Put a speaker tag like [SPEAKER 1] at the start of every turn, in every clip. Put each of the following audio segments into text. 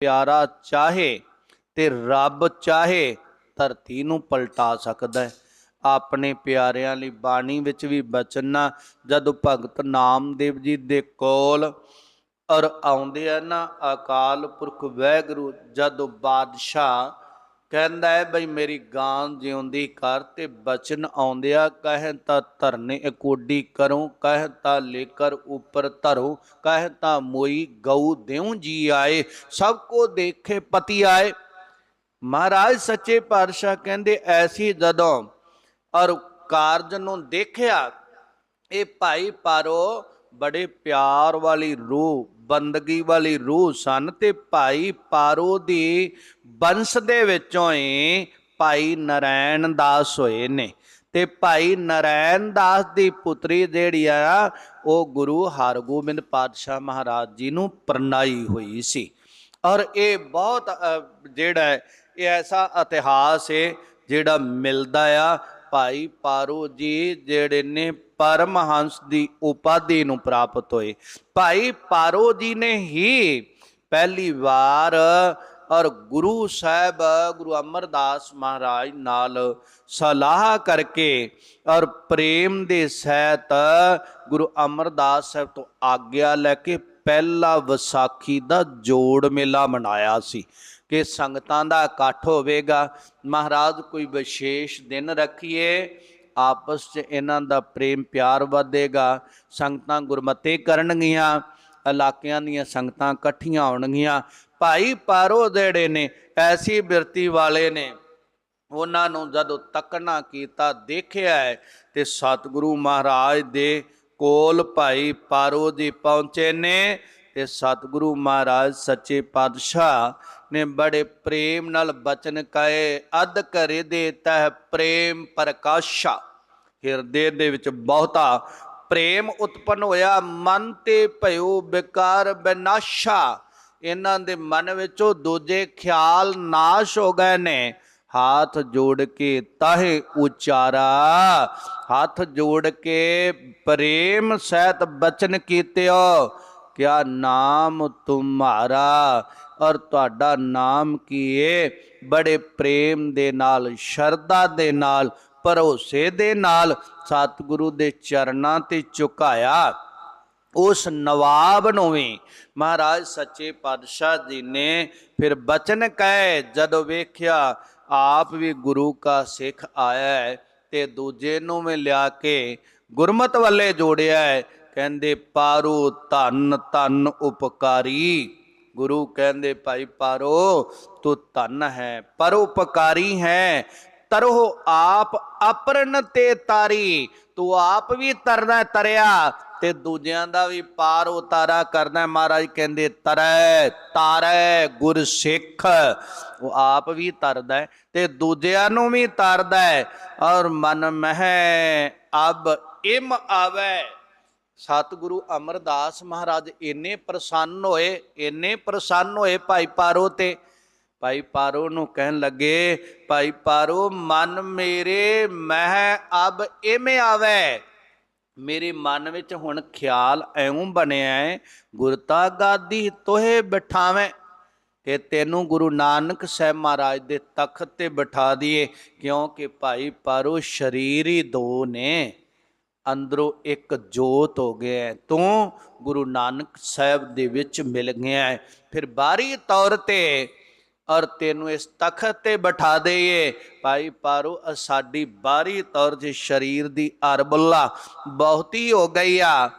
[SPEAKER 1] ਪਿਆਰਾ ਚਾਹੇ ਤੇ ਰੱਬ ਚਾਹੇ, ਧਰਤੀ ਨੂੰ ਪਲਟਾ ਸਕਦਾ ਹੈ। ਆਪਣੇ ਪਿਆਰਿਆਂ ਲਈ ਬਾਣੀ ਵਿੱਚ ਵੀ ਬਚਨਾ ਜਦੋਂ ਭਗਤ ਨਾਮਦੇਵ ਜੀ ਦੇ ਕੋਲ ਔਰ ਆਉਂਦੇ ਆ ਨਾ, ਅਕਾਲ ਪੁਰਖ ਵੈਗੁਰੂ ਜਦੋਂ ਬਾਦਸ਼ਾਹ ਕਹਿੰਦਾ ਹੈ, ਬਈ ਮੇਰੀ ਗਾਂ ਜਿਉਂਦੀ ਕਰ ਤੇ ਬਚਨ ਆਉਂਦਿਆ, ਕਹਿ ਤਾਂ ਧਰਨੇ ਇਕੋਡੀ ਕਰੂੰ, ਕਹਿ ਤਾਂ ਲੇਕਰ ਉੱਪਰ ਧਰੋ, ਕਹਿ ਤਾਂ ਮੋਈ ਗਊ ਦੇਉ ਜੀ ਆਏ, ਸਭ ਕੋ ਦੇਖੇ ਪਤੀ ਆਏ। ਮਹਾਰਾਜ ਸੱਚੇ ਪਾਤਸ਼ਾਹ ਕਹਿੰਦੇ, ਐਸੀ ਜਦੋਂ ਔਰ ਕਾਰਜ ਨੂੰ ਦੇਖਿਆ, ਇਹ ਭਾਈ ਪਾਰੋ ਬੜੇ ਪਿਆਰ ਵਾਲੀ ਰੂਹ, ਬੰਦਗੀ ਵਾਲੀ ਰੂਹ ਸਨ ਤੇ ਭਾਈ ਪਾਰੋ ਦੀ ਬੰਸ ਦੇ ਵਿੱਚੋਂ ਹੀ ਭਾਈ ਨਰੈਣ ਦਾਸ ਹੋਏ ਨੇ। ਤੇ ਭਾਈ ਨਰੈਣ ਦਾਸ ਦੀ ਪੁੱਤਰੀ ਜਿਹੜੀ ਆ, ਉਹ ਗੁਰੂ ਹਰਗੋਬਿੰਦ ਪਾਤਸ਼ਾਹ ਮਹਾਰਾਜ ਜੀ ਨੂੰ ਪ੍ਰਣਾਈ ਹੋਈ ਸੀ। ਔਰ ਇਹ ਬਹੁਤ ਜਿਹੜਾ ਇਹ ਐਸਾ ਇਤਿਹਾਸ ਹੈ ਜਿਹੜਾ ਮਿਲਦਾ ਆ। ਭਾਈ ਪਾਰੋ ਜੀ ਜਿਹੜੇ ਨੇ ਪਰਮਹੰਸ ਦੀ ਉਪਾਧੀ ਨੂੰ ਪ੍ਰਾਪਤ ਹੋਏ। ਭਾਈ ਪਾਰੋ ਜੀ ਨੇ ਹੀ ਪਹਿਲੀ ਵਾਰ ਔਰ ਗੁਰੂ ਸਾਹਿਬ, ਗੁਰੂ ਅਮਰਦਾਸ ਮਹਾਰਾਜ ਨਾਲ ਸਲਾਹ ਕਰਕੇ ਔਰ ਪ੍ਰੇਮ ਦੇ ਸਹਿਤ ਗੁਰੂ ਅਮਰਦਾਸ ਸਾਹਿਬ ਤੋਂ ਆਗਿਆ ਲੈ ਕੇ ਪਹਿਲਾ ਵਿਸਾਖੀ ਦਾ ਜੋੜ ਮੇਲਾ ਮਨਾਇਆ ਸੀ। ਕਿ ਸੰਗਤਾਂ ਦਾ ਇਕੱਠ ਹੋਵੇਗਾ। ਮਹਾਰਾਜ ਕੋਈ ਵਿਸ਼ੇਸ਼ ਦਿਨ ਰੱਖੀਏ। ਆਪਸ 'ਚ ਇਹਨਾਂ ਦਾ ਪ੍ਰੇਮ ਪਿਆਰ ਵਧੇਗਾ, ਸੰਗਤਾਂ ਗੁਰਮਤੇ ਕਰਨਗੀਆਂ, ਇਲਾਕਿਆਂ ਦੀਆਂ ਸੰਗਤਾਂ ਇਕੱਠੀਆਂ ਹੋਣਗੀਆਂ। ਭਾਈ ਪਾਰੋ ਜਿਹੜੇ ਨੇ, ਐਸੀ ਬਿਰਤੀ ਵਾਲੇ ਨੇ, ਉਹਨਾਂ ਨੂੰ ਜਦੋਂ ਤੱਕਣਾ ਕੀਤਾ, ਦੇਖਿਆ ਹੈ ਤੇ ਸਤਿਗੁਰੂ ਮਹਾਰਾਜ ਦੇ ਕੋਲ ਭਾਈ ਪਾਰੋ ਜੀ ਪਹੁੰਚੇ ਨੇ ਤੇ ਸਤਿਗੁਰੂ ਮਹਾਰਾਜ ਸੱਚੇ ਪਾਤਸ਼ਾਹ ਨੇ ਬੜੇ ਪ੍ਰੇਮ ਨਾਲ ਬਚਨ ਕਹੇ ਅਦ ਕਰੇ ਦੇ ਤਹ ਪ੍ਰੇਮ ਪ੍ਰਕਾਸ਼ਾ। ਹਿਰਦੇ ਦੇ ਵਿੱਚ ਬਹੁਤਾ ਪ੍ਰੇਮ ਉਤਪਨ ਹੋਇਆ, ਮਨ ਤੇ ਭਇਓ ਵਿਕਾਰ ਬਿਨਾਸ਼ਾ। ਇਹਨਾਂ ਦੇ ਮਨ ਵਿੱਚੋਂ ਦੂਜੇ ਖਿਆਲ ਨਾਸ਼ ਹੋ ਗਏ ਨੇ। ਹੱਥ ਜੋੜ ਕੇ ਤਾਹੇ ਉਚਾਰਾ। ਹੱਥ ਜੋੜ ਕੇ ਪ੍ਰੇਮ ਸਹਿਤ ਬਚਨ ਕੀਤਿਓ। ਕਿਆ ਨਾਮ ਤੁਮਾਰਾ? ਔਰ ਤੁਹਾਡਾ ਨਾਮ ਕੀ ਏ? ਬੜੇ ਪ੍ਰੇਮ ਦੇ ਨਾਲ, ਸ਼ਰਧਾ ਦੇ ਨਾਲ ਭਰੋਸੇ ਦੇ ਨਾਲ ਸਤਿਗੁਰੂ ਦੇ ਚਰਨਾਂ ਤੇ ਝੁਕਾਇਆ। ਉਸ ਨਵਾਬ ਨੂੰ ਵੀ ਮਹਾਰਾਜ ਸੱਚੇ ਪਾਤਸ਼ਾਹ ਜੀ ਨੇ ਫਿਰ ਬਚਨ ਕਹੇ, ਜਦੋਂ ਵੇਖਿਆ ਆਪ ਵੀ ਗੁਰੂ ਕਾ ਸਿੱਖ ਆਇਆ ਹੈ ਤੇ ਦੂਜੇ ਨੂੰ ਵੀ ਲਿਆ ਕੇ ਗੁਰਮਤ ਵੱਲੇ ਜੋੜਿਆ ਹੈ। ਕਹਿੰਦੇ, ਪਾਰੋ ਧੰਨ ਧੰਨ ਉਪਕਾਰੀ। ਗੁਰੂ ਕਹਿੰਦੇ, ਭਾਈ ਪਾਰੋ, ਤੂੰ ਧੰਨ ਹੈ ਪਰਉਪਕਾਰੀ ਹੈ। ਤਰੋ ਆਪ ਅਪਰਨ ਤੇ ਤਾਰੀ। ਤੂੰ ਆਪ ਵੀ ਤਰਨਾ ਤਰਿਆ ਤੇ ਦੂਜਿਆਂ ਦਾ ਵੀ ਪਾਰ ਉਤਾਰਾ ਕਰਨਾ ਮਹਾਰਾਜ ਕਹਿੰਦੇ, ਤਰੈ, ਤਾਰੈ ਗੁਰ ਸਿੱਖ। ਉਹ ਆਪ ਵੀ ਤਰਦਾ ਤੇ ਦੂਜਿਆਂ ਨੂੰ ਵੀ ਤਰਦਾ ਔਰ ਮਨ ਮਹਿ ਅਬ ਇਮ ਆਵੇ। ਸਤਿਗੁਰੂ ਅਮਰਦਾਸ ਮਹਾਰਾਜ, ਇੰਨੇ ਪ੍ਰਸੰਨ ਹੋਏ, ਇੰਨੇ ਪ੍ਰਸੰਨ ਹੋਏ ਭਾਈ ਪਾਰੋ ਤੇ ਭਾਈ ਪਾਰੋ ਨੂੰ ਕਹਿਣ ਲੱਗੇ, ਭਾਈ ਪਾਰੋ, ਮਨ ਮੇਰੇ ਮਹਿ ਅਬ ਇਵੇਂ ਆਵੇ ਮੇਰੇ ਮਨ ਵਿੱਚ ਹੁਣ ਖਿਆਲ ਐਉਂ ਬਣਿਆ ਹੈ ਗੁਰਤਾ ਗਾਦੀ ਤੋਹੇ ਬਿਠਾਵੇਂ ਕਿ ਤੈਨੂੰ ਗੁਰੂ ਨਾਨਕ ਸਾਹਿਬ ਮਹਾਰਾਜ ਦੇ ਤਖਤ ਤੇ ਬਿਠਾ ਦਈਏ ਕਿਉਂਕਿ ਭਾਈ ਪਾਰੋ ਸ਼ਰੀਰ ਹੀ ਦੋ ਨੇ, ਅੰਦਰੋਂ ਇੱਕ ਜੋਤ ਹੋ ਗਿਆ ਹੈ। ਤੂੰ ਗੁਰੂ ਨਾਨਕ ਸਾਹਿਬ ਦੇ ਵਿੱਚ ਮਿਲ ਗਿਆ ਹੈ। ਫਿਰ ਬਾਹਰੀ ਤੌਰ ਤੇ ਔਰ ਤੈਨੂੰ ਇਸ ਤਖਤ ਤੇ ਬਿਠਾ ਦੇਈਏ। ਭਾਈ ਪਾਰੋ ਸਾਡੀ ਬਾਹਰੀ ਤੌਰ ਤੇ ਸਰੀਰ ਦੀ ਅਰਬੁੱਲਾ ਬਹੁਤੀ ਹੋ ਗਈ ਆ।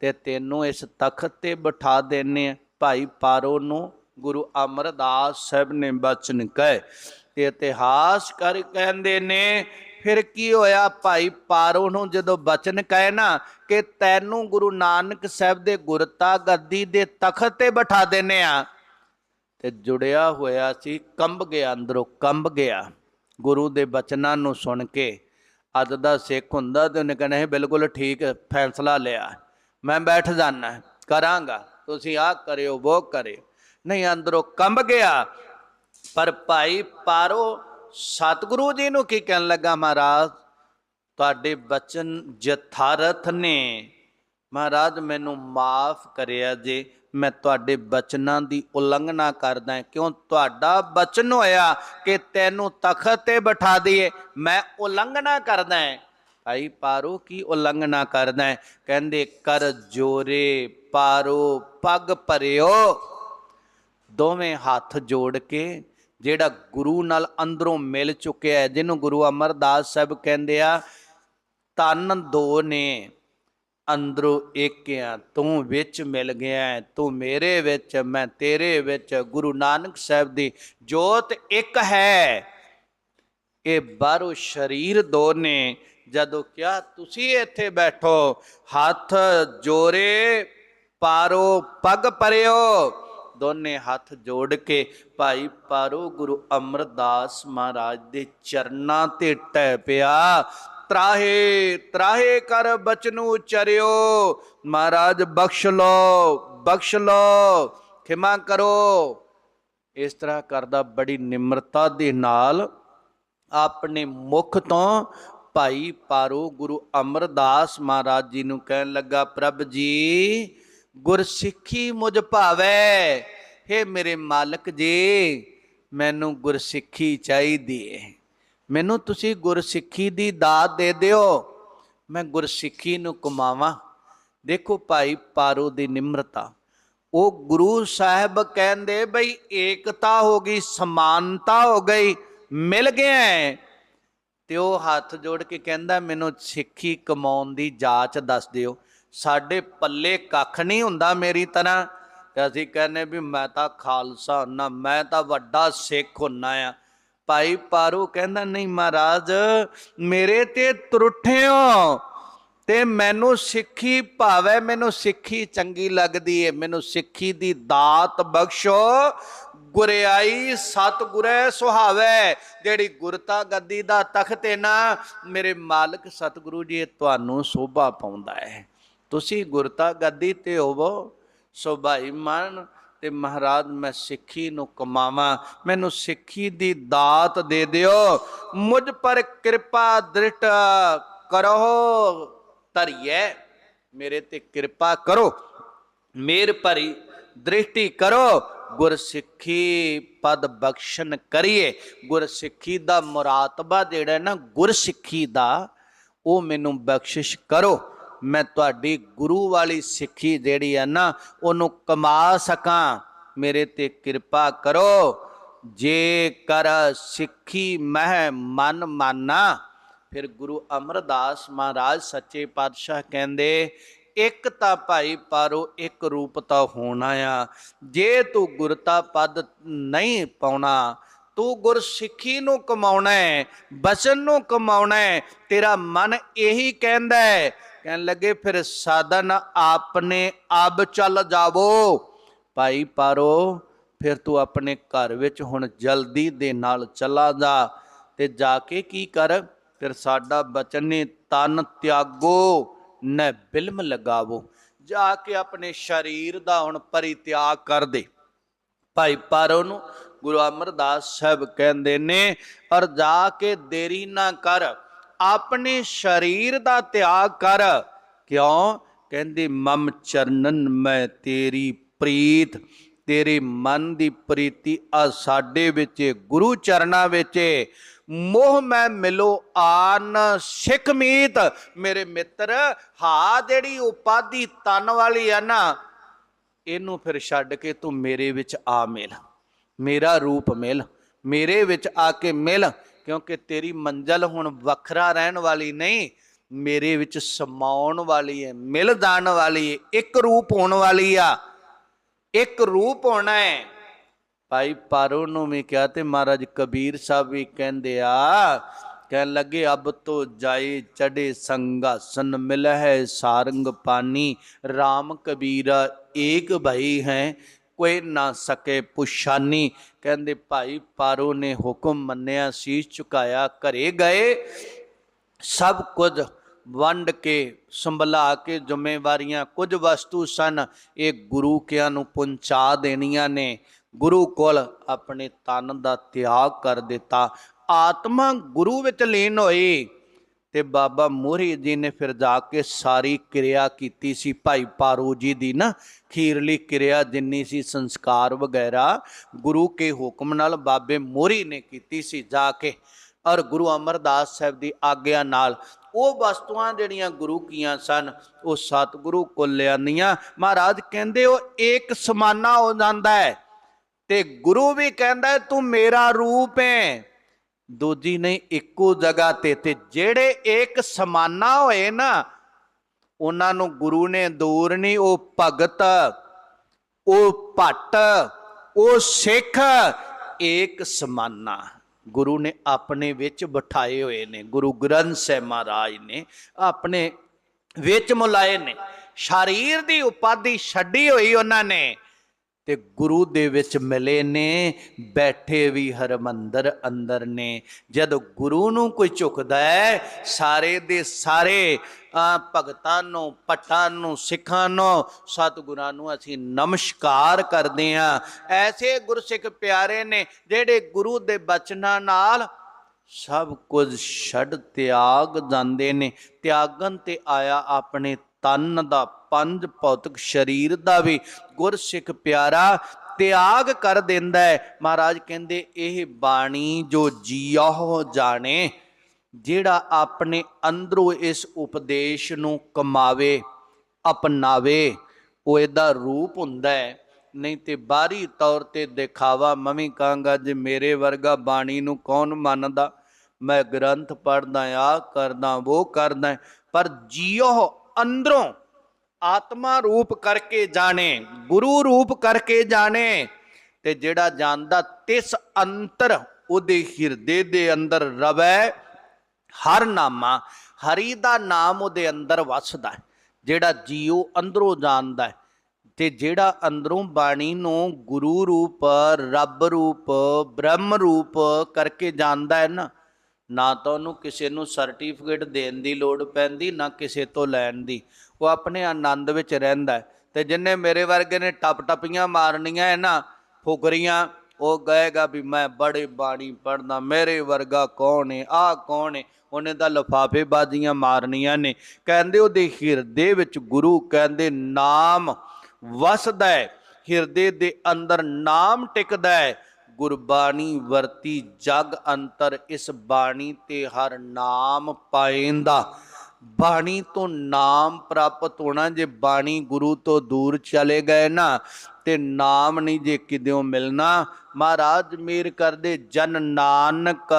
[SPEAKER 1] ਤੇ ਤੈਨੂੰ ਇਸ ਤਖਤ ਤੇ ਬਿਠਾ ਦੇਨੇ ਆ। ਭਾਈ ਪਾਰੋ ਨੂੰ ਗੁਰੂ ਅਮਰਦਾਸ ਸਾਹਿਬ ਨੇ ਬਚਨ ਕਹੇ। ਤੇ ਇਤਿਹਾਸ ਕਰ ਕਹਿੰਦੇ ਨੇ, ਫਿਰ ਕੀ ਹੋਇਆ? ਭਾਈ ਪਾਰੋ ਨੂੰ ਜਦੋਂ ਬਚਨ ਕਹੇ ਨਾ ਕਿ ਤੈਨੂੰ ਗੁਰੂ ਨਾਨਕ ਸਾਹਿਬ ਦੇ ਗੁਰਤਾ ਗੱਦੀ ਦੇ ਤਖਤ ਤੇ ਬਿਠਾ ਦੇਨੇ ਆ। ਤੇ ਜੁੜਿਆ ਹੋਇਆ ਸੀ, ਕੰਬ ਗਿਆ ਅੰਦਰੋਂ, ਕੰਬ ਗਿਆ। ਗੁਰੂ ਦੇ ਬਚਨਾਂ ਨੂੰ ਸੁਣ ਕੇ ਅੱਜ ਦਾ ਸਿੱਖ ਹੁੰਦਾ ਤੇ ਉਹਨੇ ਕਹਿਣਾ ਹੈ ਬਿਲਕੁਲ ਠੀਕ ਫੈਸਲਾ ਲਿਆ। ਮੈਂ ਬੈਠ ਜਾਣਾ ਕਰਾਂਗਾ। ਤੁਸੀਂ ਆਹ ਕਰਿਓ ਉਹ ਕਰਿਓ। ਨਹੀਂ, ਅੰਦਰੋਂ ਕੰਬ ਗਿਆ। ਪਰ ਭਾਈ ਪਾਰੋ, ਸਤਿਗੁਰੂ ਜੀ ਨੂੰ ਕੀ ਕਹਿਣ ਲੱਗਾ ਮਹਾਰਾਜ? ਤੁਹਾਡੇ ਬਚਨ ਜਥਾਰਥ ਨੇ। ਮਹਾਰਾਜ, ਮੈਨੂੰ ਮਾਫ ਕਰਿਆ ਜੇ। ਮੈਂ ਤੁਹਾਡੇ ਬਚਨਾਂ ਦੀ ਉਲੰਘਣਾ ਕਰਦਾ ਕਿਉਂ? ਤੁਹਾਡਾ ਬਚਨ ਹੋਇਆ ਕਿ ਤੈਨੂੰ ਤਖਤ ਤੇ ਬਿਠਾ ਦਈਏ। ਮੈਂ ਉਲੰਘਣਾ ਕਰਦਾ ਹਾਂ। ਭਾਈ ਪਾਰੋ, ਕੀ ਉਲੰਘਣਾ ਕਰਦਾ ਹੈ? ਕਹਿੰਦੇ, ਕਰ ਜੋਰੇ ਪਾਰੋ, ਪੱਗ ਭਰਿਓ। ਦੋਵੇਂ ਹੱਥ ਜੋੜ ਕੇ ਜਿਹੜਾ ਗੁਰੂ ਨਾਲ ਅੰਦਰੋਂ ਮਿਲ ਚੁੱਕਿਆ ਜਿਹਨੂੰ ਗੁਰੂ ਅਮਰਦਾਸ ਸਾਹਿਬ ਕਹਿੰਦੇ ਆ ਤਨ ਦੋ ਨੇ ਅੰਦਰੋਂ ਇੱਕ ਤੂੰ ਵਿੱਚ ਮਿਲ ਗਿਆ ਤੂੰ ਮੇਰੇ ਵਿੱਚ, ਮੈਂ ਤੇਰੇ ਵਿੱਚ, ਗੁਰੂ ਨਾਨਕ ਸਾਹਿਬ ਦੀ ਜੋਤ ਇੱਕ ਹੈ। ਇਹ ਬਾਹਰੋਂ ਸਰੀਰ ਦੋ ਨੇ ਜਦੋਂ ਕਿਹਾ ਤੁਸੀਂ ਇੱਥੇ ਬੈਠੋ, ਹੱਥ ਜੋਰੇ ਪਾਰੋ, ਪੱਗ ਪਰਿਓ, ਦੋਨੇ ਹੱਥ ਜੋੜ ਕੇ, ਭਾਈ ਪਾਰੋ ਗੁਰੂ ਅਮਰਦਾਸ ਮਹਾਰਾਜ ਦੇ ਚਰਨਾਂ ਤੇ ਟਹਿ ਪਿਆ ਤਰਾਹੇ ਤਰਾਹੇ ਕਰ ਬਚਨੂ ਚਰਿਓ। ਮਹਾਰਾਜ, ਬਖਸ਼ ਲੋ ਬਖਸ਼ ਲੋ ਖਿਮਾ ਕਰੋ। ਇਸ ਤਰ੍ਹਾਂ ਕਰਦਾ ਬੜੀ ਨਿਮਰਤਾ ਦੇ ਨਾਲ ਆਪਣੇ ਮੁਖ ਤੋਂ ਭਾਈ ਪਾਰੋ ਗੁਰੂ ਅਮਰਦਾਸ ਮਹਾਰਾਜ ਜੀ ਨੂੰ ਕਹਿਣ ਲੱਗਾ, ਪ੍ਰਭ ਜੀ, ਗੁਰਸਿੱਖੀ ਮੁਝ ਭਾਵੈ। ਹੇ ਮੇਰੇ ਮਾਲਕ ਜੀ, ਮੈਨੂੰ ਗੁਰਸਿੱਖੀ ਚਾਹੀਦੀ ਏ। ਮੈਨੂੰ ਤੁਸੀਂ ਗੁਰਸਿੱਖੀ ਦੀ ਦਾਤ ਦੇ ਦਿਓ, ਮੈਂ ਗੁਰਸਿੱਖੀ ਨੂੰ ਕਮਾਵਾਂ। ਦੇਖੋ ਭਾਈ ਪਾਰੂ ਦੀ ਨਿਮਰਤਾ। ਉਹ ਗੁਰੂ ਸਾਹਿਬ ਕਹਿੰਦੇ ਬਈ, ਏਕਤਾ ਹੋ ਗਈ, ਸਮਾਨਤਾ ਹੋ ਗਈ, ਮਿਲ ਗਿਆ ਹੈ। ਤੇ ਉਹ ਹੱਥ ਜੋੜ ਕੇ ਕਹਿੰਦਾ, ਮੈਨੂੰ ਸਿੱਖੀ ਕਮਾਉਣ ਦੀ ਜਾਚ ਦੱਸ ਦਿਓ। ਸਾਡੇ ਪੱਲੇ ਕੱਖ ਨਹੀਂ ਹੁੰਦਾ ਮੇਰੀ ਤਰ੍ਹਾਂ। ਤੇ ਅਸੀਂ ਕਹਿੰਨੇ ਵੀ ਮੈਂ ਤਾਂ ਖਾਲਸਾ ਹੁੰਨਾ, ਮੈਂ ਤਾਂ ਵੱਡਾ ਸਿੱਖ ਹੁੰਨਾ ਆ। ਭਾਈ ਪਾਰੂ ਕਹਿੰਦਾ, ਨਹੀਂ ਮਹਾਰਾਜ, ਮੇਰੇ ਤੇ ਤਰੁੱਠੇ ਤੇ ਮੈਨੂੰ ਸਿੱਖੀ ਭਾਵੇਂ, ਮੈਨੂੰ ਸਿੱਖੀ ਚੰਗੀ ਲੱਗਦੀ ਏ, ਮੈਨੂੰ ਸਿੱਖੀ ਦੀ ਦਾਤ ਬਖਸ਼ੋ। ਗੁਰਿਆਈ ਸਤਿਗੁਰੈ ਸੁਹਾਵੈ, ਜਿਹੜੀ ਗੁਰਤਾ ਗੱਦੀ ਦਾ ਤਖਤ ਹੈ ਨਾ, ਮੇਰੇ ਮਾਲਕ ਸਤਿਗੁਰੂ ਜੀ ਤੁਹਾਨੂੰ ਸੋਭਾ ਪਾਉਂਦਾ ਹੈ ਤੁਸੀਂ ਗੁਰਤਾ ਗੱਦੀ ਤੇ ਹੋਵੋ, ਸੋਭਾਈ ਮਨ ਤੇ ਮਹਾਰਾਜ ਮੈਂ ਸਿੱਖੀ ਨੂੰ ਕਮਾਵਾਂ, ਮੈਨੂੰ ਸਿੱਖੀ ਦੀ ਦਾਤ ਦੇ ਦਿਓ। ਮੁਝ ਪਰ ਕਿਰਪਾ ਦ੍ਰਿਸ਼ਟ ਕਰੋ, ਧਰਿਐ ਮੇਰੇ ਤੇ ਕਿਰਪਾ ਕਰੋ। ਮੇਰ ਭਰੀ ਦ੍ਰਿਸ਼ਟੀ ਕਰੋ ਗੁਰਸਿੱਖੀ ਪਦ ਬਖਸ਼ਣ ਕਰੀਏ। ਗੁਰਸਿੱਖੀ ਦਾ ਮੁਰਾਤਬਾ ਜਿਹੜਾ ਨਾ ਗੁਰਸਿੱਖੀ ਦਾ, ਉਹ ਮੈਨੂੰ ਬਖਸ਼ਿਸ਼ ਕਰੋ। ਮੈਂ ਤੁਹਾਡੀ ਗੁਰੂ ਵਾਲੀ ਸਿੱਖੀ ਜਿਹੜੀ ਆ ਨਾ, ਉਹਨੂੰ ਕਮਾ ਸਕਾਂ। ਮੇਰੇ ਤੇ ਕਿਰਪਾ ਕਰੋ। ਜੇ ਕਰ ਸਿੱਖੀ ਮਹਿ ਮਨ ਮਾਨਾ, ਫਿਰ ਗੁਰੂ ਅਮਰਦਾਸ ਮਹਾਰਾਜ ਸੱਚੇ ਪਾਤਸ਼ਾਹ ਕਹਿੰਦੇ, ਇੱਕ ਤਾਂ ਭਾਈ ਪਾਰੋ, ਇੱਕ ਰੂਪ ਤਾਂ ਹੋਣਾ ਆ। ਜੇ ਤੂੰ ਗੁਰਤਾ ਪਦ ਨਹੀਂ ਪਾਉਣਾ ਤੂੰ ਗੁਰਸਿੱਖੀ ਨੂੰ ਕਮਾਉਣਾ ਹੈ, ਬਚਨ ਨੂੰ ਕਮਾਉਣਾ ਹੈ, ਤੇਰਾ ਮਨ ਇਹੀ ਕਹਿੰਦਾ ਹੈ। ਕਹਿਣ ਲੱਗੇ, ਫਿਰ ਸਾਧਨ ਆਪਨੇ ਅਬ ਚੱਲ ਜਾਵੋ। ਭਾਈ ਪਾਰੋ, ਫਿਰ ਤੂੰ ਆਪਣੇ ਘਰ ਵਿੱਚ ਹੁਣ ਜਲਦੀ ਦੇ ਨਾਲ ਚਲਾ ਜਾ ਤੇ ਜਾ ਕੇ ਕੀ ਕਰ? ਫਿਰ ਸਾਡਾ ਬਚਨ ਨੇ ਤਨ ਤਿਆਗੋ, ਨ ਬਿਲਮ ਲਗਾਵੋ। ਜਾ ਕੇ ਆਪਣੇ ਸਰੀਰ ਦਾ ਹੁਣ ਪਰਿਤਿਆਗ ਕਰ ਦੇ। ਭਾਈ ਪਾਰੋ ਨੂੰ ਗੁਰੂ ਅਮਰਦਾਸ ਸਾਹਿਬ ਕਹਿੰਦੇ ਨੇ ਅਰ ਜਾ ਕੇ ਦੇਰੀ ਨਾ ਕਰ, ਆਪਣੇ ਸਰੀਰ ਦਾ ਤਿਆਗ ਕਰ। ਕਿਉਂ? ਕਹਿੰਦੇ, ਮਮ ਚਰਨਨ, ਮੈਂ ਤੇਰੀ ਪ੍ਰੀਤ, ਤੇਰੇ ਮਨ ਦੀ ਪ੍ਰੀਤੀ ਆ ਸਾਡੇ ਵਿੱਚ, ਗੁਰੂ ਚਰਨਾਂ ਵਿੱਚ। ਮੋਹ ਮੈਂ ਮਿਲੋ ਆਨ ਸਿੱਖ ਮੀਤ। ਮੇਰੇ ਮਿੱਤਰ, ਹਾ ਜਿਹੜੀ ਉਪਾਦੀ ਤਨ ਵਾਲੀ ਆ ਨਾ, ਇਹਨੂੰ ਫਿਰ ਛੱਡ ਕੇ ਤੂੰ ਮੇਰੇ ਵਿੱਚ ਆ ਮਿਲ। ਮੇਰਾ ਰੂਪ ਮਿਲ, ਮੇਰੇ ਵਿੱਚ ਆ ਕੇ ਮਿਲ, ਕਿਉਂਕਿ ਤੇਰੀ ਮੰਜ਼ਲ ਹੁਣ ਵੱਖਰਾ ਰਹਿਣ ਵਾਲੀ ਨਹੀਂ, ਮੇਰੇ ਵਿੱਚ ਸਮਾਉਣ ਵਾਲੀ ਹੈ, ਮਿਲ ਜਾਣ ਵਾਲੀ ਹੈ, ਇੱਕ ਰੂਪ ਹੋਣ ਵਾਲੀ ਆ, ਇੱਕ ਰੂਪ ਹੋਣਾ ਹੈ। ਭਾਈ ਪਾਰੋ ਨੂੰ ਵੀ ਕਿਹਾ ਤੇ ਮਹਾਰਾਜ ਕਬੀਰ ਸਾਹਿਬ ਵੀ ਕਹਿੰਦੇ ਆ, ਕਹਿਣ ਲੱਗੇ, ਅਬ ਤੋ ਜਾਏ ਚੜੇ ਸੰਗਾ ਸਨ ਮਿਲ ਹੈ ਸਾਰੰਗ ਪਾਨੀ RAM ਕਬੀਰਾ ਏਕ ਭਾਈ ਹੈ ਕੋਈ ਨਾ ਸਕੇ ਪੁਸ਼ਾਨੀ ਕਹਿੰਦੇ, ਭਾਈ ਪਾਰੋ ਨੇ ਹੁਕਮ ਮੰਨਿਆ ਸੀਸ ਝੁਕਾਇਆ ਘਰੇ ਗਏ। ਸਭ ਕੁਝ ਵੰਡ ਕੇ, ਸੰਭਲਾ ਕੇ ਜ਼ਿੰਮੇਵਾਰੀਆਂ ਕੁਝ ਵਸਤੂ ਸਨ। ਇਹ ਗੁਰੂ ਕਿਆਂ ਨੂੰ ਪਹੁੰਚਾ ਦੇਣੀਆਂ ਨੇ। ਗੁਰੂ ਕੋਲ ਆਪਣੇ ਤਨ ਦਾ ਤਿਆਗ ਕਰ ਦਿੱਤਾ। ਆਤਮਾ ਗੁਰੂ ਵਿੱਚ ਲੀਨ ਹੋਈ। ਤੇ ਬਾਬਾ ਮੋਹਰੀ ਜੀ ਨੇ ਫਿਰ ਜਾ ਕੇ ਸਾਰੀ ਕਿਰਿਆ ਕੀਤੀ ਸੀ। ਭਾਈ ਪਾਰੂ ਜੀ ਦੀ ਨਾ ਖੀਰਲੀ ਕਿਰਿਆ ਜਿੰਨੀ ਸੀ, ਸੰਸਕਾਰ ਵਗੈਰਾ ਗੁਰੂ ਕੇ ਹੁਕਮ ਨਾਲ ਬਾਬੇ ਮੋਹਰੀ ਨੇ ਕੀਤੀ ਸੀ ਜਾ ਕੇ ਔਰ ਗੁਰੂ ਅਮਰਦਾਸ ਸਾਹਿਬ ਦੀ ਆਗਿਆ ਨਾਲ। ਉਹ ਵਸਤੂਆਂ ਜਿਹੜੀਆਂ ਗੁਰੂ ਕੀਆਂ ਸਨ, ਉਹ ਸਤਿਗੁਰੂ ਕੋਲ ਲਿਆਂਦੀਆਂ। ਮਹਾਰਾਜ ਕਹਿੰਦੇ, ਉਹ ਏਕ ਸਮਾਨਾ ਹੋ ਜਾਂਦਾ ਹੈ ਤੇ ਗੁਰੂ ਵੀ ਕਹਿੰਦਾ ਤੂੰ ਮੇਰਾ ਰੂਪ ਹੈ। ਦੂਜੀ ਨਹੀਂ, ਇੱਕੋ ਜਗ੍ਹਾ ਤੇ ਤੇ ਜਿਹੜੇ ਇੱਕ ਸਮਾਨਾ ਹੋਏ ਨਾ, ਉਹਨਾਂ ਨੂੰ ਗੁਰੂ ਨੇ ਦੂਰ ਨਹੀਂ, ਉਹ ਭਗਤ, ਉਹ ਭੱਟ, ਉਹ ਸਿੱਖ, ਏਕ ਸਮਾਨਾ। ਗੁਰੂ ਨੇ ਆਪਣੇ ਵਿੱਚ ਬਿਠਾਏ ਹੋਏ ਨੇ, ਗੁਰੂ ਗ੍ਰੰਥ ਸਾਹਿਬ ਮਹਾਰਾਜ ਨੇ ਆਪਣੇ ਵਿੱਚ ਮੁਲਾਏ ਨੇ। ਸਰੀਰ ਦੀ ਉਪਾਧੀ ਛੱਡੀ ਹੋਈ ਉਹਨਾਂ ਨੇ। ਤੇ ਗੁਰੂ ਦੇ ਵਿੱਚ ਮਿਲੇ ਨੇ, ਬੈਠੇ ਵੀ ਹਰਮੰਦਰ ਅੰਦਰ ਨੇ। ਜਦ ਗੁਰੂ ਨੂੰ ਕੋਈ ਝੁਕਦਾ ਹੈ, ਸਾਰੇ ਦੇ ਸਾਰੇ ਭਗਤਾਂ ਨੂੰ ਪੱਟਾਂ ਨੂੰ, ਸਿੱਖਾਂ ਨੂੰ, ਸਤਿਗੁਰਾਂ ਨੂੰ ਅਸੀਂ ਨਮਸਕਾਰ ਕਰਦੇ ਹਾਂ। ਐਸੇ ਗੁਰਸਿੱਖ ਪਿਆਰੇ ਨੇ, ਜਿਹੜੇ ਗੁਰੂ ਦੇ ਬਚਨਾਂ ਨਾਲ ਸਭ ਕੁਝ ਛੱਡ ਤਿਆਗ ਜਾਂਦੇ ਨੇ। ਤਿਆਗਨ ਤੇ ਆਇਆ ਆਪਣੇ ਤਨ ਦਾ ਪੰਜ ਭੌਤਿਕ ਸਰੀਰ ਦਾ ਵੀ ਗੁਰਸਿੱਖ ਪਿਆਰਾ ਤਿਆਗ ਕਰ ਦਿੰਦਾ ਹੈ। ਮਹਾਰਾਜ ਕਹਿੰਦੇ, ਇਹ ਬਾਣੀ ਜੋ ਜੀਉ ਜਾਣੇ, ਜਿਹੜਾ ਆਪਣੇ ਅੰਦਰੋਂ ਇਸ ਉਪਦੇਸ਼ ਨੂੰ ਕਮਾਵੇ, ਅਪਣਾਵੇ, ਉਹ ਇਹਦਾ ਰੂਪ ਹੁੰਦਾ ਹੈ। ਨਹੀਂ ਤੇ ਬਾਹਰੀ ਤੌਰ ਤੇ ਦਿਖਾਵਾ ਮੈਂ ਵੀ ਕਹਾਂਗਾ ਜੇ ਮੇਰੇ ਵਰਗਾ ਬਾਣੀ ਨੂੰ ਕੌਣ ਮੰਨਦਾ? ਮੈਂ ਗ੍ਰੰਥ ਪੜਦਾ ਆ ਕਰਦਾ, ਉਹ ਕਰਦਾ ਪਰ ਜੀਉ ਅੰਦਰੋਂ ਆਤਮਾ ਰੂਪ ਕਰਕੇ ਜਾਣੇ, ਗੁਰੂ ਰੂਪ ਕਰਕੇ ਜਾਣੇ ਤੇ ਜਿਹੜਾ ਜਾਣਦਾ ਤਿਸ ਅੰਤਰ ਉਹਦੇ ਹਿਰਦੇ ਦੇ ਅੰਦਰ ਰਵੈ, ਹਰ ਨਾਮਾ, ਹਰੀ ਦਾ ਨਾਮ ਉਹਦੇ ਅੰਦਰ ਵਸਦਾ ਹੈ, ਜਿਹੜਾ ਜੀਉ ਅੰਦਰੋਂ ਜਾਣਦਾ ਹੈ ਤੇ ਜਿਹੜਾ ਅੰਦਰੋਂ ਬਾਣੀ ਨੂੰ ਗੁਰੂ ਰੂਪ, ਰੱਬ ਰੂਪ, ਬ੍ਰਹਮ ਰੂਪ ਕਰਕੇ ਜਾਣਦਾ ਹੈ ਨਾ ਨਾ ਤਾਂ ਉਹਨੂੰ ਕਿਸੇ ਨੂੰ ਸਰਟੀਫਿਕੇਟ ਦੇਣ ਦੀ ਲੋੜ ਪੈਂਦੀ, ਨਾ ਕਿਸੇ ਤੋਂ ਲੈਣ ਦੀ। ਉਹ ਆਪਣੇ ਆਨੰਦ ਵਿੱਚ ਰਹਿੰਦਾ ਹੈ। ਤੇ ਜਿੰਨੇ ਮੇਰੇ ਵਰਗੇ ਨੇ ਟਪ ਟਪੀਆਂ ਮਾਰਨੀਆਂ ਹੈ ਨਾ, ਫੁਕਰੀਆਂ, ਉਹ ਕਹੇਗਾ ਵੀ ਮੈਂ ਬੜੇ ਬਾਣੀ ਪੜਦਾ ਮੇਰੇ ਵਰਗਾ ਕੌਣ ਹੈ ਆ ਕੌਣ ਹੈ ਉਹਨੇ ਤਾਂ ਲਫਾਫੇ ਬਾਜ਼ੀਆਂ ਮਾਰਨੀਆਂ ਨੇ। ਕਹਿੰਦੇ ਉਹਦੇ ਹਿਰਦੇ ਵਿੱਚ ਗੁਰੂ ਕਹਿੰਦੇ ਨਾਮ ਵਸਦਾ ਹੈ। ਹਿਰਦੇ ਦੇ ਅੰਦਰ ਨਾਮ ਟਿਕਦਾ ਹੈ। ਗੁਰਬਾਣੀ ਵਰਤੀ ਜਗ ਅੰਤਰ, ਇਸ ਬਾਣੀ ਤੇ ਹਰ ਨਾਮ ਪਾਏਂਦਾ। ਬਾਣੀ ਤੋਂ ਨਾਮ ਪ੍ਰਾਪਤ ਹੋਣਾ, ਜੇ ਬਾਣੀ ਗੁਰੂ ਤੋਂ ਦੂਰ ਚਲੇ ਗਏ ਨਾ, ਤੇ ਨਾਮ ਨਹੀਂ ਜੇ ਕਿਦਿਓ ਮਿਲਣਾ। ਮਹਾਰਾਜ ਮੇਰ ਕਰਦੇ, ਜਨ ਨਾਨਕ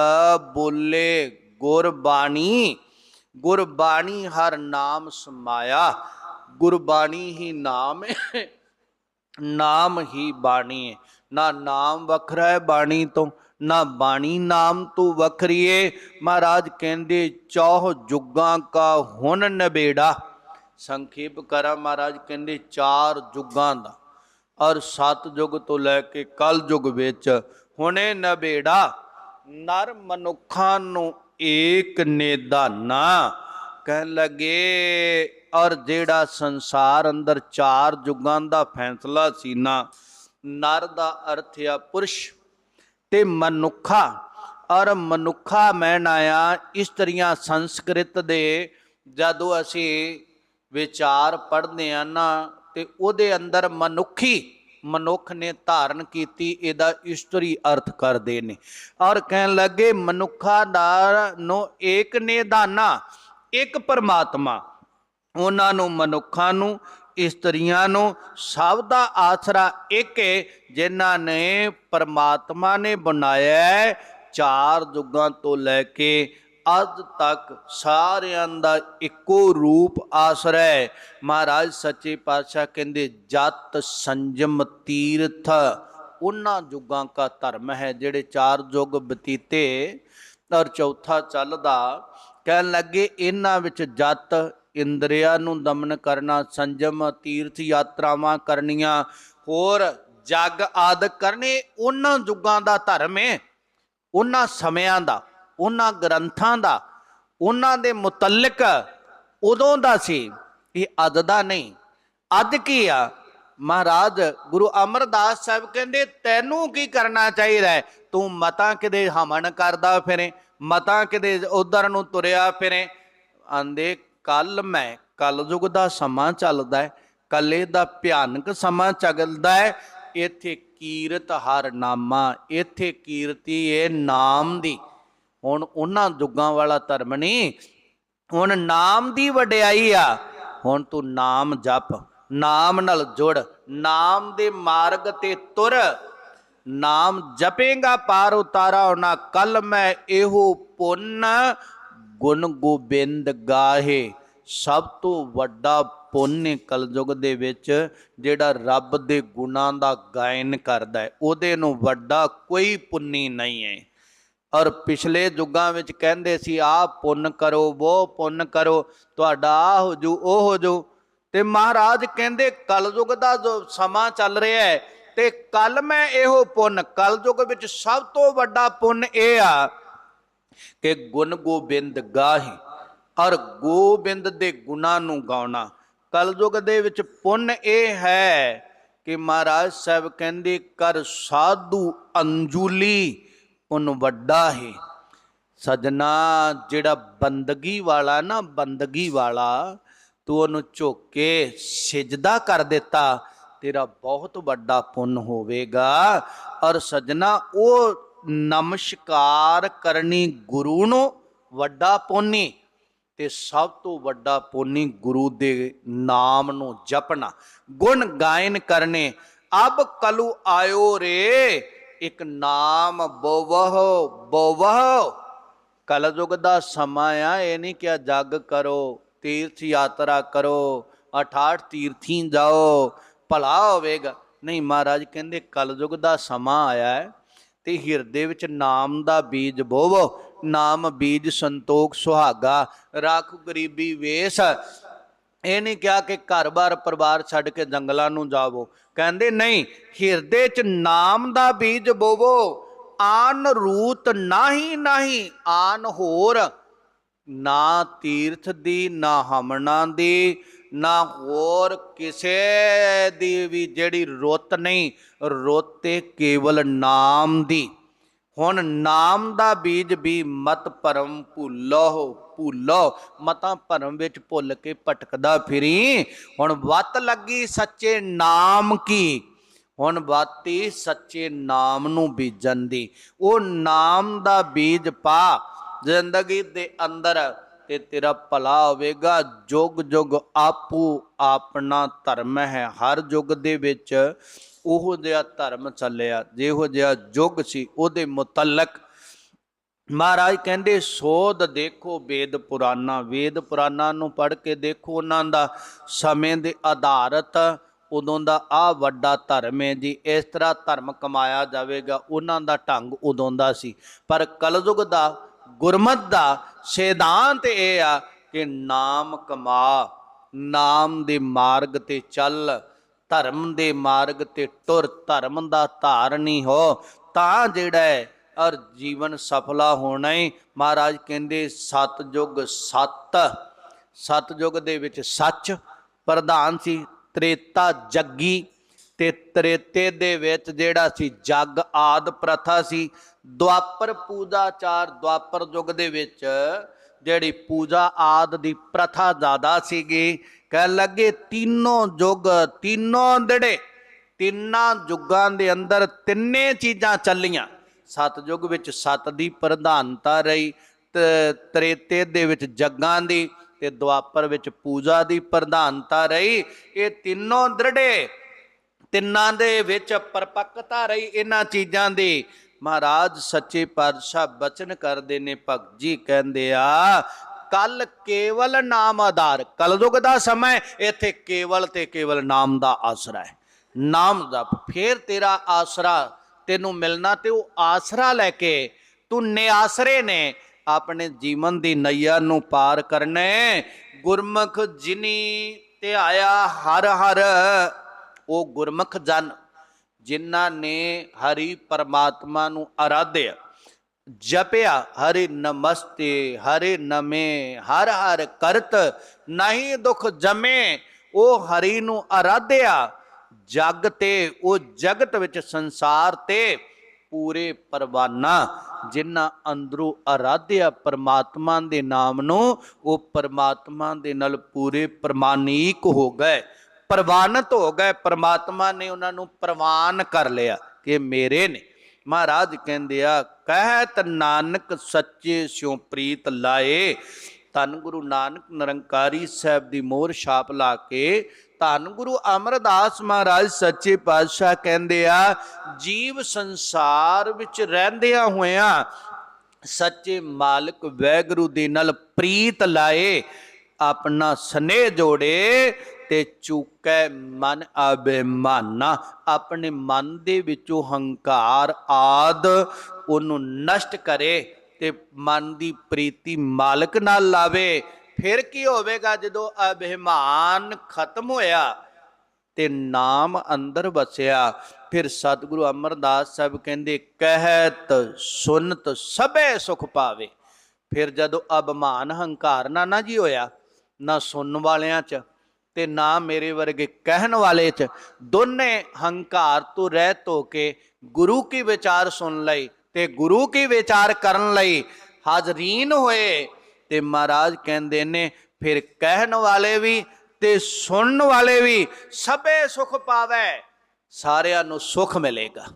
[SPEAKER 1] ਬੋਲੇ ਗੁਰਬਾਣੀ। ਗੁਰਬਾਣੀ ਹਰ ਨਾਮ ਸਮਾਇਆ। ਗੁਰਬਾਣੀ ਹੀ ਨਾਮ ਹੈ, ਨਾਮ ਹੀ ਬਾਣੀ ਹੈ। ਨਾ ਨਾਮ ਵੱਖਰਾ ਹੈ ਬਾਣੀ ਤੋਂ, ਨਾ ਬਾਣੀ ਨਾਮ ਤੋਂ ਵੱਖਰੀਏ ਮਹਾਰਾਜ ਕਹਿੰਦੇ, ਚੌਹ ਜੁਗਾਂ ਕਾ ਹੁਣ ਨਬੇੜਾ। ਸੰਖੇਪ ਕਰਾਂ, ਮਹਾਰਾਜ ਕਹਿੰਦੇ, ਚਾਰ ਜੁਗਾਂ ਦਾ। ਔਰ ਸਤ ਯੁਗ ਤੋਂ ਲੈ ਕੇ ਕਲ ਯੁਗ ਵਿੱਚ ਹੁਣੇ ਨਬੇੜਾ। ਨਰ ਮਨੁੱਖਾਂ ਨੂੰ ਏਕ ਨਿਦਾਨਾ ਕਹਿਣ ਲੱਗੇ, ਔਰ ਜਿਹੜਾ ਸੰਸਾਰ ਅੰਦਰ ਚਾਰ ਯੁਗਾਂ ਦਾ ਫੈਸਲਾ ਸੀ ਨਾ ਨਰ ਦਾ ਅਰਥ ਆ ਪੁਰਸ਼। ਤੇ ਮਨੁੱਖਾ, ਔਰ ਮਨੁੱਖਾ ਮੈਂ ਆਇਆ ਇਸਤਰੀਆਂ ਸੰਸਕ੍ਰਿਤ ਦੇ ਜਦੋਂ ਅਸੀਂ ਵਿਚਾਰ ਪੜ੍ਹਦੇ ਆ ਨਾ, ਤੇ ਉਹਦੇ ਅੰਦਰ ਮਨੁੱਖੀ, ਮਨੁੱਖ ਨੇ ਧਾਰਨ ਕੀਤੀ, ਇਹਦਾ ਇਸਤਰੀ ਅਰਥ ਕਰਦੇ ਨੇ। ਔਰ ਕਹਿਣ ਲੱਗੇ, ਮਨੁੱਖਾ ਦਾ ਨੂੰ ਏਕ ਨੇ ਦਾਨਾ ਇੱਕ ਪਰਮਾਤਮਾ, ਉਹਨਾਂ ਨੂੰ ਮਨੁੱਖਾਂ ਨੂੰ ਇਸਤਰੀਆਂ ਨੂੰ ਸਭ ਦਾ ਆਸਰਾ ਇੱਕ ਹੈ ਜਿਨ੍ਹਾਂ ਨੇ ਪਰਮਾਤਮਾ ਨੇ ਬਣਾਇਆ ਚਾਰ ਯੁੱਗਾਂ ਤੋਂ ਲੈ ਕੇ ਅੱਜ ਤੱਕ ਸਾਰਿਆਂ ਦਾ ਇੱਕੋ ਰੂਪ ਆਸਰਾ ਹੈ। ਮਹਾਰਾਜ ਸੱਚੇ ਪਾਤਸ਼ਾਹ ਕਹਿੰਦੇ, ਜਤ ਸੰਜਮ ਤੀਰਥ। ਉਹਨਾਂ ਯੁੱਗਾਂ ਦਾ ਧਰਮ ਹੈ ਜਿਹੜੇ ਚਾਰ ਯੁੱਗ ਬਤੀਤੇ। ਔਰ ਚੌਥਾ ਚੱਲਦਾ, ਕਹਿਣ ਲੱਗੇ, ਇਹਨਾਂ ਵਿੱਚ ਜਤ ਇੰਦਰੀਆਂ ਨੂੰ ਦਮਨ ਕਰਨਾ, ਸੰਜਮ ਤੀਰਥ ਯਾਤਰਾਵਾਂ ਕਰਨੀਆਂ, ਹੋਰ ਜਗ ਆਦਿ ਕਰਨੇ ਉਹਨਾਂ ਯੁੱਗਾਂ ਦਾ ਧਰਮ ਹੈ ਉਹਨਾਂ ਸਮਿਆਂ ਦਾ, ਉਹਨਾਂ ਗ੍ਰੰਥਾਂ ਦਾ, ਉਹਨਾਂ ਦੇ ਮੁਤਲਕ ਉਦੋਂ ਦਾ ਸੀ, ਇਹ ਅੱਜ ਦਾ ਨਹੀਂ। ਅੱਜ ਕੀ ਆ? ਮਹਾਰਾਜ, ਗੁਰੂ ਅਮਰਦਾਸ ਸਾਹਿਬ ਕਹਿੰਦੇ, ਤੈਨੂੰ ਕੀ ਕਰਨਾ ਚਾਹੀਦਾ ਹੈ? ਤੂੰ ਮਤਾਂ ਕਿਤੇ ਹਮਨ ਕਰਦਾ ਫਿਰੇ, ਮਤਾਂ ਕਿਤੇ ਉਧਰ ਨੂੰ ਤੁਰਿਆ ਫਿਰੇ। ਆਂਦੇ ਕੱਲ ਮੈਂ ਕਲਯੁਗ ਦਾ ਸਮਾਂ ਚੱਲਦਾ ਹੈ ਕਲੇ ਦਾ ਭਿਆਨਕ ਸਮਾਂ ਚੱਲਦਾ ਹੈ। ਇੱਥੇ ਕੀਰਤ ਹਰ ਨਾਮਾ, ਇੱਥੇ ਕੀਰਤੀ ਇਹ ਨਾਮ ਦੀ। ਹੁਣ ਉਹਨਾਂ ਜੁਗਾਂ ਵਾਲਾ ਧਰਮ ਨਹੀਂ, ਹੁਣ ਨਾਮ ਦੀ ਵਡਿਆਈ ਆ। ਹੁਣ ਤੂੰ ਨਾਮ ਜਪ, ਨਾਮ ਨਾਲ ਜੁੜ, ਨਾਮ ਦੇ ਮਾਰਗ ਤੇ ਤੁਰ। ਨਾਮ ਜਪੇਗਾ ਪਾਰ ਉਤਾਰਾ ਹੋਣਾ ਕੱਲ ਮੈਂ ਇਹੋ ਪੁੰਨ ਗੁਣ ਗੋਬਿੰਦ ਗਾਹੇ, ਸਭ ਤੋਂ ਵੱਡਾ ਪੁੰਨ ਕਲਯੁਗ ਦੇ ਵਿੱਚ ਜਿਹੜਾ ਰੱਬ ਦੇ ਗੁਣਾਂ ਦਾ ਗਾਇਨ ਕਰਦਾ ਹੈ, ਉਹਦੇ ਨੂੰ ਵੱਡਾ ਕੋਈ ਪੁੰਨੀ ਨਹੀਂ ਹੈ। ਔਰ ਪਿਛਲੇ ਯੁੱਗਾਂ ਵਿੱਚ ਕਹਿੰਦੇ ਸੀ, ਆਹ ਪੁੰਨ ਕਰੋ ਉਹ ਪੁੰਨ ਕਰੋ, ਤੁਹਾਡਾ ਆ ਹੋ ਜੂ, ਉਹ ਹੋ ਜੂ। ਤੇ ਮਹਾਰਾਜ ਕਹਿੰਦੇ, ਕਲਯੁਗ ਦਾ ਜੋ ਸਮਾਂ ਚੱਲ ਰਿਹਾ ਹੈ, ਤੇ ਕੱਲ ਮੈਂ ਇਹੋ ਪੁੰਨ, ਕਲਯੁਗ ਵਿੱਚ ਸਭ ਤੋਂ ਵੱਡਾ ਪੁੰਨ ਇਹ ਆ ਕਿ ਗੁਣ ਗੋਬਿੰਦ ਗਾਹੀ ਔਰ ਗੋਬਿੰਦ ਦੇ ਗੁਣਾਂ ਨੂੰ ਗਾਉਣਾ। ਕਲਯੁਗ ਦੇ ਵਿੱਚ ਪੁੰਨ ਇਹ ਹੈ ਕਿ ਮਹਾਰਾਜ ਸਾਹਿਬ ਕਹਿੰਦੇ, ਕਰ ਸਾਧੂ ਅੰਜੂਲੀ, ਪੁੰਨ ਵੱਡਾ ਹੈ। ਸਜਣਾ, ਜਿਹੜਾ ਬੰਦਗੀ ਵਾਲਾ ਨਾ, ਬੰਦਗੀ ਵਾਲਾ, ਤੂੰ ਉਹਨੂੰ ਝੁੱਕ ਕੇ ਸਿਜਦਾ ਕਰ ਦਿੱਤਾ, ਤੇਰਾ ਬਹੁਤ ਵੱਡਾ ਪੁੰਨ ਹੋਵੇਗਾ। ਔਰ ਸਜਣਾ, ਉਹ ਨਮਸਕਾਰ ਕਰਨੀ ਗੁਰੂ ਨੂੰ ਵੱਡਾ ਪੁੰਨੀ ਤੇ ਸਭ ਤੋਂ ਵੱਡਾ ਪੁੰਨੀ ਗੁਰੂ ਦੇ ਨਾਮ ਨੂੰ ਜਪਣਾ। ਗੁਣ ਗਾਇਨ ਕਰਨੇ, ਅਬ ਕਲੂ ਆਇਓ ਰੇ, ਇੱਕ ਨਾਮ ਬੋਵਹੁ ਬੋਵਹੁ। ਕਲਯੁਗ ਦਾ ਸਮਾਂ ਆ, ਇਹ ਨਹੀਂ ਕਿ ਜੱਗ ਕਰੋ, ਤੀਰਥ ਯਾਤਰਾ ਕਰੋ 68 ਤੀਰਥੀ ਜਾਓ, ਭਲਾ ਹੋਵੇਗਾ। ਨਹੀਂ ਮਹਾਰਾਜ ਕਹਿੰਦੇ ਕਲਯੁਗ ਦਾ ਸਮਾਂ ਆਇਆ ਹੈ ਤੇ ਹਿਰਦੇ ਵਿੱਚ ਨਾਮ ਦਾ ਬੀਜ ਬੋਵੋ। ਨਾਮ ਬੀਜ ਸੰਤੋਖ ਸੁਹਾਗਾ। ਰੱਖ ਗਰੀਬੀ ਵੇਸ। ਇਹ ਨਹੀਂ ਕਿਹਾ ਕਿ ਘਰ-ਬਾਰ ਪਰਿਵਾਰ ਛੱਡ ਕੇ ਜੰਗਲਾਂ ਨੂੰ ਜਾਵੋ। ਕਹਿੰਦੇ ਨਹੀਂ, ਹਿਰਦੇ 'ਚ ਨਾਮ ਦਾ ਬੀਜ ਬੋਵੋ। ਆਨ ਰੂਤ ਨਹੀਂ ਨਹੀਂ, ਆਨ ਹੋਰ। ਨਾ ਤੀਰਥ ਦੀ, ਨਾ ਹਮਣਾ ਦੀ। ਨਾ ਹੋਰ ਕਿਸੇ ਦੀ ਵੀ ਜਿਹੜੀ ਰੁੱਤ ਨਹੀਂ, ਰੋਤੇ ਕੇਵਲ ਨਾਮ ਦੀ। ਹੁਣ ਨਾਮ ਦਾ ਬੀਜ ਵੀ ਮਤ ਭਰਮ ਭੁੱਲੋ ਭੁੱਲੋ, ਮਤਾਂ ਭਰਮ ਵਿੱਚ ਭੁੱਲ ਕੇ ਭਟਕਦਾ ਫਿਰੀ। ਹੁਣ ਵੱਤ ਲੱਗੀ ਸੱਚੇ ਨਾਮ ਕੀ? ਹੁਣ ਬਾਤੀ ਸੱਚੇ ਨਾਮ ਨੂੰ ਬੀਜਣ ਦੀ। ਉਹ ਨਾਮ ਦਾ ਬੀਜ ਪਾ, ਜ਼ਿੰਦਗੀ ਦੇ ਅੰਦਰ ਤੇ ਤੇਰਾ ਭਲਾ ਹੋਵੇਗਾ। ਜੁਗ ਜੁਗ ਆਪੂ ਆਪਣਾ ਧਰਮ ਹੈ। ਹਰ ਯੁੱਗ ਦੇ ਵਿੱਚ ਉਹੋ ਜਿਹਾ ਧਰਮ ਚੱਲਿਆ। ਜਿਹੋ ਜਿਹਾ ਯੁੱਗ ਸੀ, ਉਹਦੇ ਮੁਤਲਕ ਮਹਾਰਾਜ ਕਹਿੰਦੇ, ਸੋਧ ਦੇਖੋ ਵੇਦ ਪੁਰਾਣਾ। ਵੇਦ ਪੁਰਾਣਾ ਨੂੰ ਪੜ੍ਹ ਕੇ ਦੇਖੋ ਉਹਨਾਂ ਦਾ ਸਮੇਂ ਦੇ ਆਧਾਰਤ। ਉਦੋਂ ਦਾ ਆ ਵੱਡਾ ਧਰਮ ਹੈ ਜੀ, ਇਸ ਤਰ੍ਹਾਂ ਧਰਮ ਕਮਾਇਆ ਜਾਵੇਗਾ। ਉਹਨਾਂ ਦਾ ਢੰਗ ਉਦੋਂ ਦਾ ਸੀ। ਪਰ ਕਲਯੁਗ ਦਾ ਗੁਰਮਤ ਦਾ ਸਿਧਾਂਤ ਇਹ ਆ ਕਿ ਨਾਮ ਕਮਾ, ਨਾਮ ਦੇ ਮਾਰਗ ਤੇ ਚੱਲ, ਧਰਮ ਦੇ ਮਾਰਗ ਤੇ ਟੁਰ, ਧਰਮ ਦਾ ਧਾਰਨੀ ਹੋ। ਤਾਂ ਜਿਹੜਾ ਹੈ, ਔਰ ਜੀਵਨ ਸਫਲਾ ਹੋਣਾ ਹੈ। ਮਹਾਰਾਜ ਕਹਿੰਦੇ ਸਤਜੁਗ ਸਤ। ਸਤਜੁਗ ਦੇ ਵਿੱਚ ਸੱਚ ਪ੍ਰਧਾਨ ਸੀ, ਤ੍ਰੇਤਾ ਜੱਗੀ। ਤੇ ਤ੍ਰੇਤੇ ਦੇ ਵਿੱਚ ਜਿਹੜਾ ਸੀ ਜੱਗ ਆਦ ਪ੍ਰਥਾ ਸੀ, ਦੁਆਪਰ ਪੂਜਾਚਾਰ, ਦੁਆਪਰ ਯੁੱਗ ਦੇ ਵਿੱਚ ਜਿਹੜੀ ਪੂਜਾ ਆਦ ਦੀ ਪ੍ਰਥਾ ਜ਼ਿਆਦਾ ਸੀਗੀ। ਕਹਿ ਲੱਗੇ ਤਿੰਨੋਂ ਯੁੱਗ, ਤਿੰਨੋਂ ਜਿਹੜੇ, ਤਿੰਨਾਂ ਯੁੱਗਾਂ ਦੇ ਅੰਦਰ ਤਿੰਨੇ ਚੀਜ਼ਾਂ ਚੱਲੀਆਂ। ਸਤਜੁਗ ਵਿੱਚ ਸਤ ਦੀ ਪ੍ਰਧਾਨਤਾ ਰਹੀ, ਤ- ਤ੍ਰੇਤੇ ਦੇ ਵਿੱਚ ਜੱਗਾਂ ਦੀ ਤੇ ਦੁਆਪਰ ਵਿੱਚ ਪੂਜਾ ਦੀ ਪ੍ਰਧਾਨਤਾ ਰਹੀ। ਇਹ ਤਿੰਨੋਂ ਦ੍ਰਿੜੇ ਤਿੰਨਾਂ ਦੇ ਵਿੱਚ ਪਰਪੱਕਤਾ ਰਹੀ ਇਹਨਾਂ ਚੀਜ਼ਾਂ ਦੀ। ਮਹਾਰਾਜ ਸੱਚੇ ਪਾਤਸ਼ਾਹ ਬਚਨ ਕਰਦੇ ਨੇ, ਭਗਤ ਜੀ ਕਹਿੰਦੇ ਆ ਕੱਲ ਕੇਵਲ ਨਾਮ ਆਧਾਰ ਕਲਯੁਗ ਦਾ ਸਮਾਂ ਇੱਥੇ ਕੇਵਲ ਤੇ ਕੇਵਲ ਨਾਮ ਦਾ ਆਸਰਾ ਹੈ। ਨਾਮ ਦਾ ਫੇਰ ਤੇਰਾ ਆਸਰਾ, ਤੈਨੂੰ ਮਿਲਣਾ ਤੇ ਉਹ ਆਸਰਾ ਲੈ ਕੇ ਤੂੰ ਨਿਆਸਰੇ ਨੇ, ਆਪਣੇ ਜੀਵਨ ਦੀ ਨਈਆ ਨੂੰ ਪਾਰ ਕਰਨੇ। ਗੁਰਮੁਖ ਜਿਨੀ ਧਿਆਇਆ ਹਰ ਹਰ ਉਹ ਗੁਰਮੁਖ ਜਨ ਜਿਨ੍ਹਾਂ ਨੇ ਹਰੀ ਪਰਮਾਤਮਾ ਨੂੰ ਆਰਾਧਿਆ, ਜਪਿਆ, ਹਰੇ ਨਮਸਤੇ, ਹਰੇ ਨਮੇ, ਹਰ ਹਰ ਕਰਤ, ਨਹੀਂ ਦੁਖ ਜਮੇ, ਉਹ ਹਰੀ ਨੂੰ ਆਰਾਧਿਆ। ਜਗ ਤੇ, ਉਹ ਜਗਤ ਵਿੱਚ ਸੰਸਾਰ ਤੇ ਪੂਰੇ ਪਰਵਾਨਾ, ਜਿਨ੍ਹਾਂ ਅੰਦਰੋਂ ਆਰਾਧਿਆ ਪਰਮਾਤਮਾ ਦੇ ਨਾਮ ਨੂੰ, ਉਹ ਪਰਮਾਤਮਾ ਦੇ ਨਾਲ ਪੂਰੇ ਪ੍ਰਮਾਣੀਕ ਹੋ ਗਏ। ਪ੍ਰਵਾਨਿਤ ਹੋ ਗਏ, ਪਰਮਾਤਮਾ ਨੇ ਉਹਨਾਂ ਨੂੰ ਪ੍ਰਵਾਨ ਕਰ ਲਿਆ ਕਿ ਮੇਰੇ ਨੇ। ਮਹਾਰਾਜ ਕਹਿੰਦੇ ਆ, ਕਹਿਤ ਨਾਨਕ ਸੱਚੇ ਸਿਉ ਪ੍ਰੀਤ ਲਾਏ। ਧੰਨ ਗੁਰੂ ਨਾਨਕ ਨਿਰੰਕਾਰੀ ਸਾਹਿਬ ਦੀ ਮੋਹਰ ਛਾਪ ਲਾ ਕੇ, ਧੰਨ ਗੁਰੂ ਅਮਰਦਾਸ ਮਹਾਰਾਜ ਸੱਚੇ ਪਾਤਸ਼ਾਹ ਕਹਿੰਦੇ ਆ, ਜੀਵ ਸੰਸਾਰ ਵਿੱਚ ਰਹਿੰਦਿਆਂ ਹੋਇਆਂ ਸੱਚੇ ਮਾਲਕ ਵੈਗੁਰੂ ਦੇ ਨਾਲ ਪ੍ਰੀਤ ਲਾਏ, ਆਪਣਾ ਸਨੇਹ ਜੋੜੇ ਤੇ ਚੁੱਕੈ ਮਨ ਅਬਿਮਾਨਾ ਆਪਣੇ ਮਨ ਦੇ ਵਿੱਚੋਂ ਹੰਕਾਰ ਆਦ ਉਹਨੂੰ ਨਸ਼ਟ ਕਰੇ ਤੇ ਮਨ ਦੀ ਪ੍ਰੀਤੀ ਮਾਲਕ ਨਾਲ ਲਾਵੇ। ਫਿਰ ਕੀ ਹੋਵੇਗਾ ਜਦੋਂ ਅਭਿਮਾਨ ਖਤਮ ਹੋਇਆ ਤੇ ਨਾਮ ਅੰਦਰ ਵਸਿਆ? ਫਿਰ ਸਤਿਗੁਰੂ ਅਮਰਦਾਸ ਸਾਹਿਬ ਕਹਿੰਦੇ, ਕਹਿਤ ਸੁਨਤ ਸਭੇ ਸੁਖ ਪਾਵੇ। ਫਿਰ ਜਦੋਂ ਅਭਿਮਾਨ ਹੰਕਾਰ ਨਾ ਨਾ ਜੀ ਹੋਇਆ, ਨਾ ਸੁਣਨ ਵਾਲਿਆਂ 'ਚ ਤੇ ਨਾ ਮੇਰੇ ਵਰਗੇ ਕਹਿਣ ਵਾਲੇ 'ਚ ਦੋਨੇ ਹੰਕਾਰ ਤੋਂ ਰਹਿਤ ਹੋ ਕੇ ਗੁਰੂ ਕੀ ਵਿਚਾਰ ਸੁਣ ਲਈ ਤੇ ਗੁਰੂ ਕੀ ਵਿਚਾਰ ਕਰਨ ਲਈ ਹਾਜ਼ਰੀਨ ਹੋਏ ਤੇ ਮਹਾਰਾਜ ਕਹਿੰਦੇ ਨੇ, ਫਿਰ ਕਹਿਣ ਵਾਲੇ ਵੀ ਤੇ ਸੁਣਨ ਵਾਲੇ ਵੀ ਸਭੇ ਸੁਖ ਪਾਵੇ, ਸਾਰਿਆਂ ਨੂੰ ਸੁਖ ਮਿਲੇਗਾ,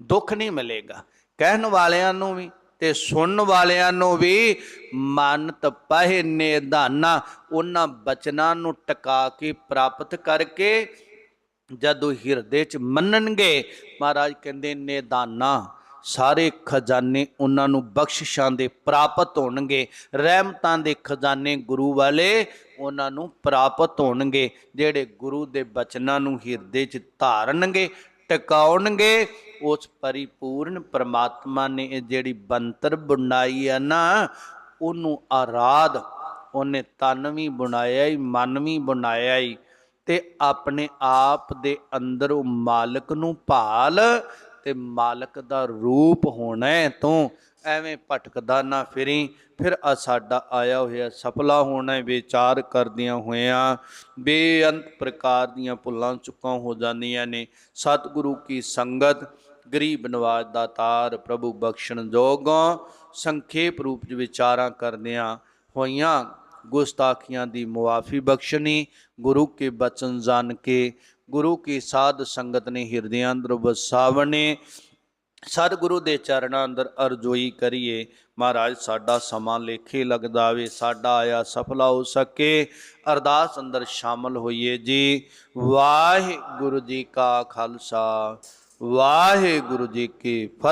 [SPEAKER 1] ਦੁੱਖ ਨਹੀਂ ਮਿਲੇਗਾ। ਕਹਿਣ ਵਾਲਿਆਂ ਨੂੰ ਵੀ ਤੇ ਸੁਣਨ ਵਾਲਿਆਂ ਨੂੰ ਵੀ ਮਨ ਤਪਹਿ ਨਿਧਾਨਾ ਉਹਨਾਂ ਬਚਨਾਂ ਨੂੰ ਟਿਕਾ ਕੇ ਪ੍ਰਾਪਤ ਕਰਕੇ ਜਦੋਂ ਹਿਰਦੇ ਚ ਮੰਨਣਗੇ, ਮਹਾਰਾਜ ਕਹਿੰਦੇ ਨਿਧਾਨਾ ਸਾਰੇ ਖਜ਼ਾਨੇ ਉਹਨਾਂ ਨੂੰ ਬਖਸ਼ਿਸ਼ਾਂ ਦੇ ਪ੍ਰਾਪਤ ਹੋਣਗੇ, ਰਹਿਮਤਾਂ ਦੇ ਖਜ਼ਾਨੇ ਗੁਰੂ ਵਾਲੇ ਉਹਨਾਂ ਨੂੰ ਪ੍ਰਾਪਤ ਹੋਣਗੇ, ਜਿਹੜੇ ਗੁਰੂ ਦੇ ਬਚਨਾਂ ਨੂੰ ਹਿਰਦੇ 'ਚ ਧਾਰਨਗੇ, ਟਿਕਾਉਣਗੇ ਉਸ ਪਰਿਪੂਰਨ ਪ੍ਰਮਾਤਮਾ ਨੇ ਇਹ ਜਿਹੜੀ ਬੰਤਰ ਬਣਾਈ ਆ ਨਾ, ਉਹਨੂੰ ਆਰਾਧ, ਉਹਨੇ ਤਨ ਵੀ ਬਣਾਇਆ ਹੀ ਮਨ ਵੀ ਬਣਾਇਆ ਹੀ ਤੇ ਆਪਣੇ ਆਪ ਦੇ ਅੰਦਰ ਉਹ ਮਾਲਕ ਨੂੰ ਭਾਲ ਤੇ ਮਾਲਕ ਦਾ ਰੂਪ ਹੋਣਾ ਹੈ ਤੂੰ। ਐਵੇਂ ਭਟਕਦਾ ਨਾ ਫਿਰੀ, ਫਿਰ ਆ ਸਾਡਾ ਆਇਆ ਹੋਇਆ ਸਫਲਾ ਹੋਣਾ ਵਿਚਾਰ ਕਰਦਿਆਂ ਹੋਇਆਂ, ਬੇਅੰਤ ਪ੍ਰਕਾਰ ਦੀਆਂ ਭੁੱਲਾਂ ਚੁੱਕਾਂ ਹੋ ਜਾਂਦੀਆਂ ਨੇ। ਸਤਿਗੁਰੂ ਕੀ ਸੰਗਤ ਗਰੀਬ ਨਵਾਜ ਦਾ ਤਾਰ ਪ੍ਰਭੂ ਬਖਸ਼ਣ ਜੋਗੋਂ ਸੰਖੇਪ ਰੂਪ ਚ ਵਿਚਾਰਾਂ ਕਰਦਿਆਂ ਹੋਈਆਂ ਗੁਸਤਾਖੀਆਂ ਦੀ ਮੁਆਫੀ ਬਖਸ਼ਣੀ, ਗੁਰੂ ਕੇ ਬਚਨ ਜਾਣ ਕੇ ਗੁਰੂ ਕੀ ਸਾਧ ਸੰਗਤ ਨੇ ਹਿਰਦਿਆਂ ਅੰਦਰ ਵਸਾਵਣੇ, ਸਤਿਗੁਰੂ ਦੇ ਚਰਨਾਂ ਅੰਦਰ ਅਰਜ਼ੋਈ ਕਰੀਏ। ਮਹਾਰਾਜ, ਸਾਡਾ ਸਮਾਂ ਲੇਖੇ ਲੱਗਦਾ ਵੇ ਸਾਡਾ ਆਇਆ ਸਫਲਾ ਹੋ ਸਕੇ। ਅਰਦਾਸ ਅੰਦਰ ਸ਼ਾਮਲ ਹੋਈਏ ਜੀ। ਵਾਹਿਗੁਰੂ ਜੀ ਕਾ ਖਾਲਸਾ। ਵਾਹਿਗੁਰੂ ਜੀ ਕੀ ਫਤਿਹ।